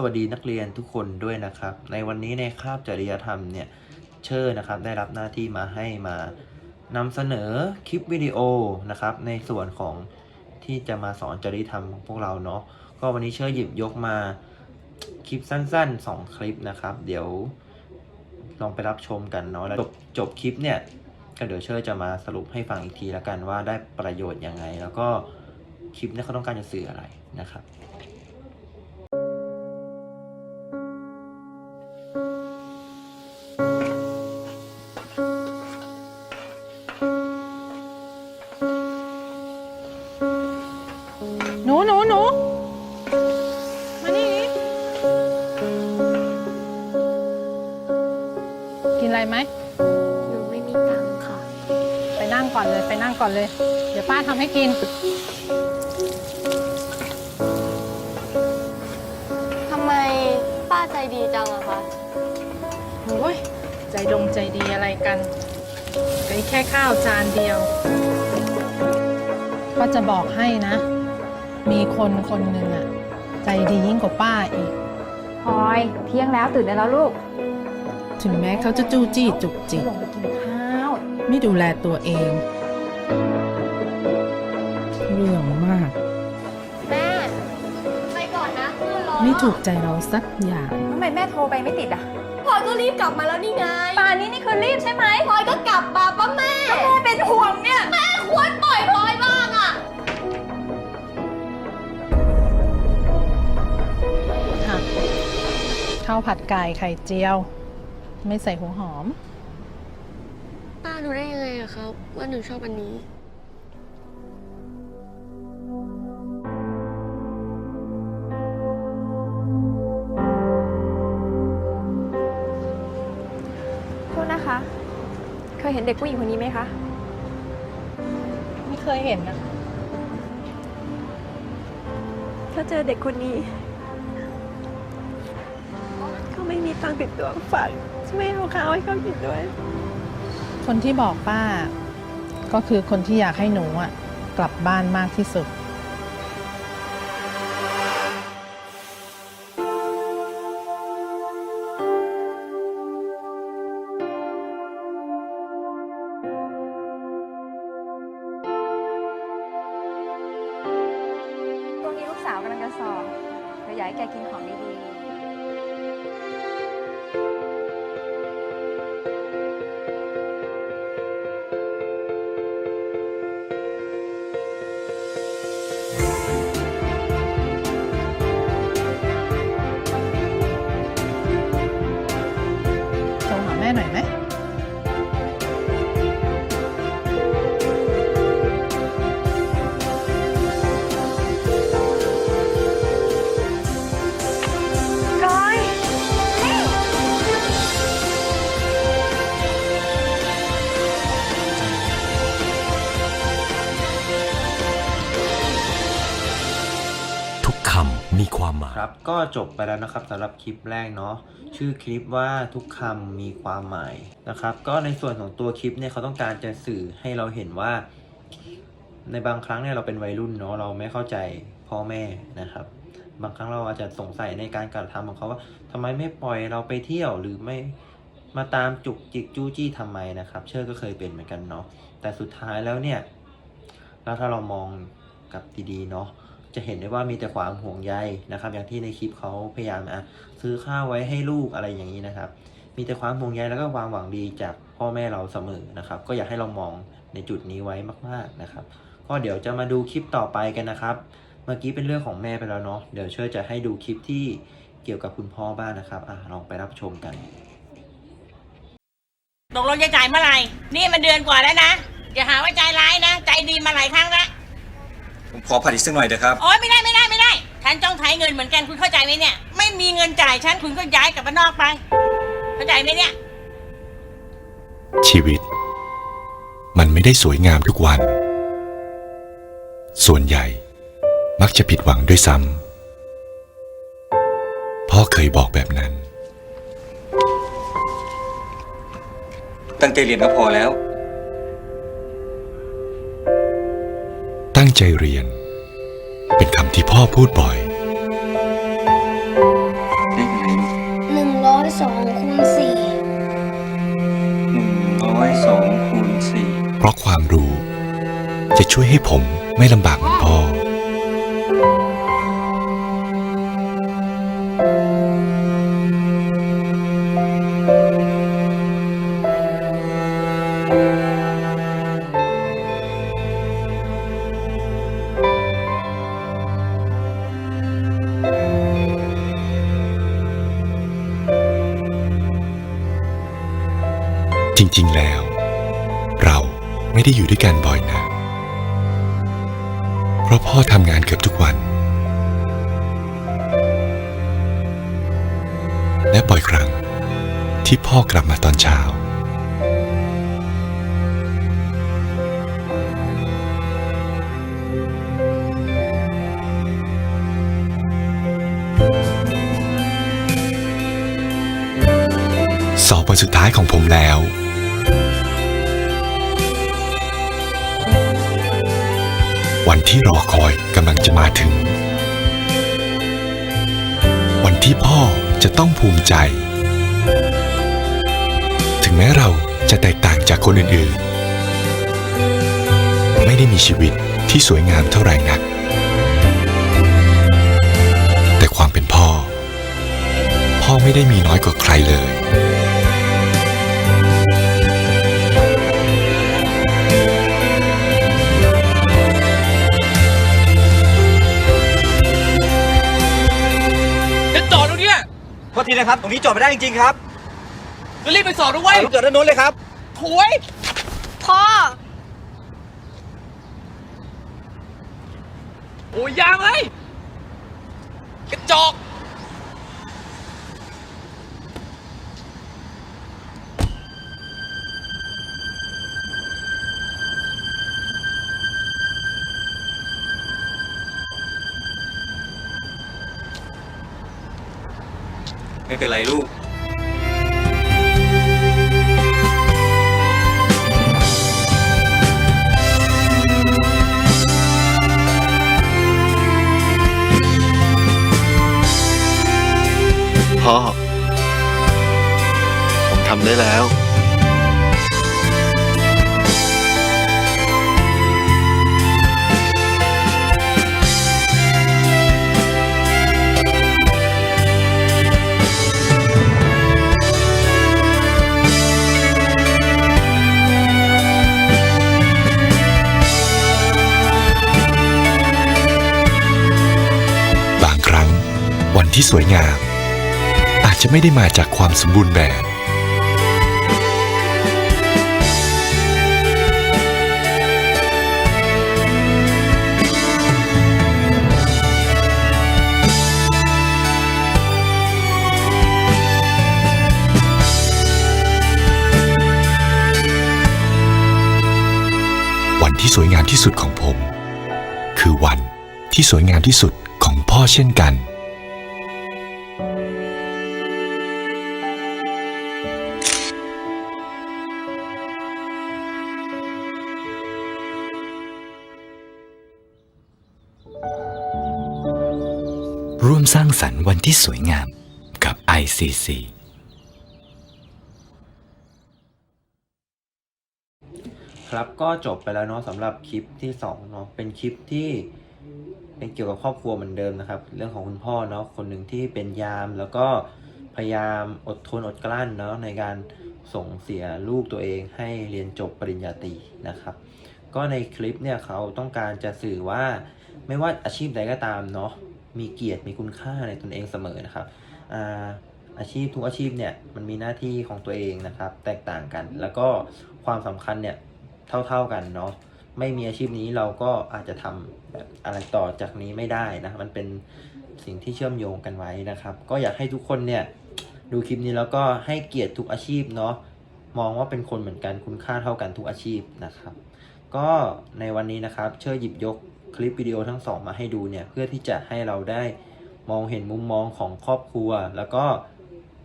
สวัสดีนักเรียนทุกคนด้วยนะครับ ในวันนี้ในคาบจริยธรรมเนี่ยเชอร์นะครับได้รับหน้าที่มาให้มานำเสนอคลิปวิดีโอนะครับ ในส่วนของที่จะมาสอนจริยธรรมของพวกเราเนาะก็วันนี้เชอร์หยิบยกมาคลิปสั้นๆ 2 คลิปนะครับ เดี๋ยวลองไปรับชมกันเนาะแล้วจบจบคลิปเนี่ยก็เดี๋ยวเชอร์จะมาสรุปให้ฟังอีกทีละกันว่าได้ประโยชน์ยังไง แล้วก็คลิปนี่เขาต้องการจะสื่ออะไรนะครับ กินอะไรไหมหนูไม่มีตังค์ค่ะ ไปนั่งก่อนเลย ไปนั่งก่อนเลย เดี๋ยวป้าทำให้กิน ทำไมป้าใจดีจังอะคะ โอ้ยใจดงใจดีอะไรกันไอ้แค่ข้าวจานเดียว ก็จะบอกให้นะ มีคนคนหนึ่งอะใจดียิ่งกว่าป้าอีก พลอยเที่ยงแล้วตื่นได้แล้วลูก ถึงแม้เขาจะจู้จี้จุกจิกลงไปกินข้าวไม่ดูแลตัวเอง เรื่องมาก แม่ ไปก่อนนะเพื่อนรอไม่ถูกใจเราสักอย่างทำไมแม่โทรไปไม่ติดอะพลอยก็รีบกลับมาแล้วนี่ไงป่านนี้นี่คือรีบใช่ไหมพลอยก็กลับมาป้าแม่แม่เป็นห่วงเนี่ย แม่ควรปล่อยพลอยบ้างอะค่ะ ข้าวผัดไก่ไข่เจียว ไม่ใส่หัวหอม ป้ารู้ได้ยังไงอะครับ ว่าหนูชอบอันนี้ โทษนะคะ เคยเห็นเด็กผู้หญิงคนนี้ไหมคะ ไม่เคยเห็นนะถ้าเจอเด็กคนนี้เขาไม่มีตังค์ติดตัวฝาก ช่วยเอาข้าวให้เขากินด้วย คนที่บอกป้า ก็คือคนที่อยากให้หนูอะกลับบ้านมากที่สุดตรงนี้ลูกสาวกำลังจะสอบเธออยากให้แกกินของดีโคำมีความหมายครับ ก็จบไปแล้วนะครับสำหรับคลิปแรกเนาะชื่อคลิปว่าทุกคำมีความหมายนะครับ ก็ในส่วนของตัวคลิปเนี่ยเขาต้องการจะสื่อให้เราเห็นว่า ในบางครั้งเนี่ยเราเป็นวัยรุ่นเนาะเราไม่เข้าใจพ่อแม่นะครับ บางครั้งเราอาจจะสงสัยในการกระทำของเขาว่าทำไมไม่ปล่อยเราไปเที่ยวหรือไม่มาตามจุกจิกจู้จี้ทำไมนะครับ เชื่อก็เคยเป็นเหมือนกันเนาะแต่สุดท้ายแล้วเนี่ยแล้วถ้าเรามองกับดีๆเนาะ จะเห็นได้ว่ามีแต่ความห่วงใยนะครับ อย่างที่ในคลิปเขาพยายามอะซื้อข้าวไว้ให้ลูกอะไรอย่างนี้นะครับ มีแต่ความห่วงใยแล้วก็ความหวังดีจากพ่อแม่เราเสมอนะครับ ก็อยากให้เรามองในจุดนี้ไว้มากๆนะครับ ก็เดี๋ยวจะมาดูคลิปต่อไปกันนะครับ เมื่อกี้เป็นเรื่องของแม่ไปแล้วเนาะเดี๋ยวเชื่อจะให้ดูคลิปที่เกี่ยวกับคุณพ่อบ้างนะครับอะลองไปรับชมกันตกลงจะจ่ายเมื่อไหร่ นี่มันเดือนกว่าแล้วนะอย่าหาว่าใจร้ายนะ ใจดีมาหลายครั้งแล้ว ผมขอผัดอีกสักหน่อยเถอะครับ โอ๊ยไม่ได้ไม่ได้ไม่ได้ฉันต้องใช้เงินเหมือนกันคุณเข้าใจไหมเนี่ย ไม่มีเงินจ่ายฉันคุณก็ย้ายกลับบ้านนอกไป เข้าใจไหมเนี่ย ชีวิต มันไม่ได้สวยงามทุกวัน ส่วนใหญ่มักจะผิดหวังด้วยซ้ำพ่อเคยบอกแบบนั้น ตั้งใจเรียนก็พอแล้ว ตั้งใจเรียน เป็นคำที่พ่อพูดบ่อยหหนึ่งร้อยสองคูณสี่หนึ่งร้อยสองคูณสี่เพราะความรู้ จะช่วยให้ผมไม่ลำบากเหมือนพ่อ thank you แล้ว เราไม่ได้อยู่ด้วยกันบ่อยนะ เพราะพ่อทำงานเกือบทุกวัน และบ่อยครั้งที่พ่อกลับมาตอนเช้า สอบวันสุดท้ายของผมแล้ว วันที่รอคอยกำลังจะมาถึง วันที่พ่อจะต้องภูมิใจ ถึงแม้เราจะแตกต่างจากคนอื่นๆ ไม่ได้มีชีวิตที่สวยงามเท่าไหร่นัก แต่ความเป็นพ่อ พ่อไม่ได้มีน้อยกว่าใครเลย ทษทีนะครับ ตรงนี้จอดไม่ได้จริงๆครับจะรีบไปสอบด้วยเอารถจอดด้านโน้นเลยครับถวยพ่อ โอ้ยยางเลยกระจอก ไม่เป็นไรลูก พ่อ ผมทำได้แล้ว ที่สวยงาม อาจจะไม่ได้มาจากความสมบูรณ์แบบ วันที่สวยงามที่สุดของผม คือวันที่สวยงามที่สุดของพ่อเช่นกัน สร้างสรรค์วันที่สวยงามกับ ICC ครับก็จบไปแล้วเนาะสำหรับคลิปที่สองเนาะเป็นคลิปที่เป็นเกี่ยวกับครอบครัวเหมือนเดิมนะครับ เรื่องของคุณพ่อเนาะคนหนึ่งที่เป็นยามแล้วก็พยายามอดทนอดกลั้นเนาะในการส่งเสียลูกตัวเองให้เรียนจบปริญญาตรีนะครับ ก็ในคลิปเนี่ยเขาต้องการจะสื่อว่าไม่ว่าอาชีพใดก็ตามเนาะ มีเกียรติมีคุณค่าในตนเองเสมอนะครับอ่าอาชีพทุกอาชีพเนี่ยมันมีหน้าที่ของตัวเองนะครับ แตกต่างกัน แล้วก็ความสำคัญเนี่ยเท่าๆกันเนาะไม่มีอาชีพนี้เราก็อาจจะทำแบบอะไรต่อจากนี้ไม่ได้นะมันเป็นสิ่งที่เชื่อมโยงกันไว้นะครับ ก็อยากให้ทุกคนเนี่ยดูคลิปนี้แล้วก็ให้เกียรติทุกอาชีพเนาะมองว่าเป็นคนเหมือนกันคุณค่าเท่ากันทุกอาชีพนะครับ ก็ในวันนี้นะครับเชื่อหยิบยก คลิปวิดีโอทั้งสองมาให้ดูเนี่ยเพื่อที่จะให้เราได้มองเห็นมุมมองของครอบครัว แล้วก็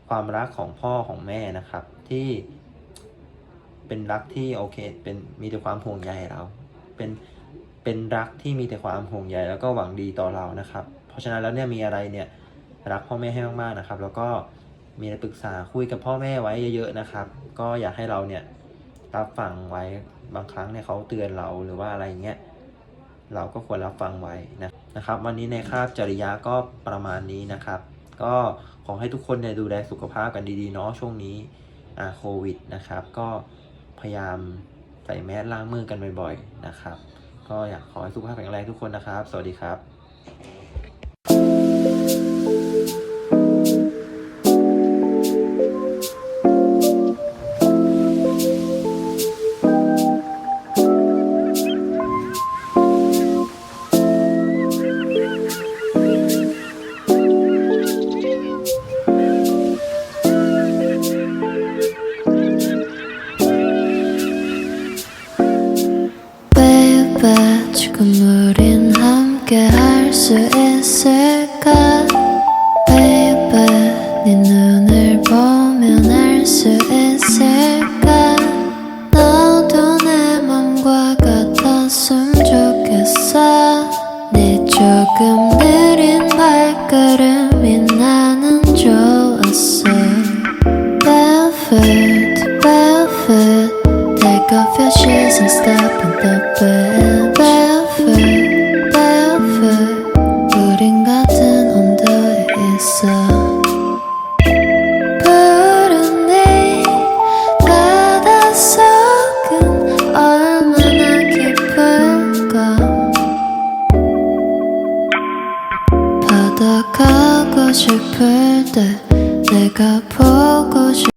ความรักของพ่อของแม่นะครับ ที่เป็นรักที่โอเคเป็นมีแต่ความห่วงใยเรา เป็นเป็นรักที่มีแต่ความห่วงใยแล้วก็หวังดีต่อเรานะครับ เพราะฉะนั้นแล้วเนี่ยมีอะไรเนี่ยรักพ่อแม่ให้มากๆนะครับ แล้วก็มีอะไรปรึกษาคุยกับพ่อแม่ไว้เยอะๆนะครับ ก็อยากให้เราเนี่ยรับฟังไว้บางครั้งเนี่ยเขาเตือนเราหรือว่าอะไรเงี้ย เราก็ควรรับฟังไว้นะนะครับ วันนี้ในคาบจริยาก็ประมาณนี้นะครับ ก็ขอให้ทุกคนเนี่ยดูแลสุขภาพกันดีๆเนาะช่วงนี้อ่าโควิดนะครับ ก็พยายามใส่แมสล้างมือกันบ่อยๆนะครับ ก็อยากขอให้สุขภาพแข็งแรงทุกคนนะครับ สวัสดีครับ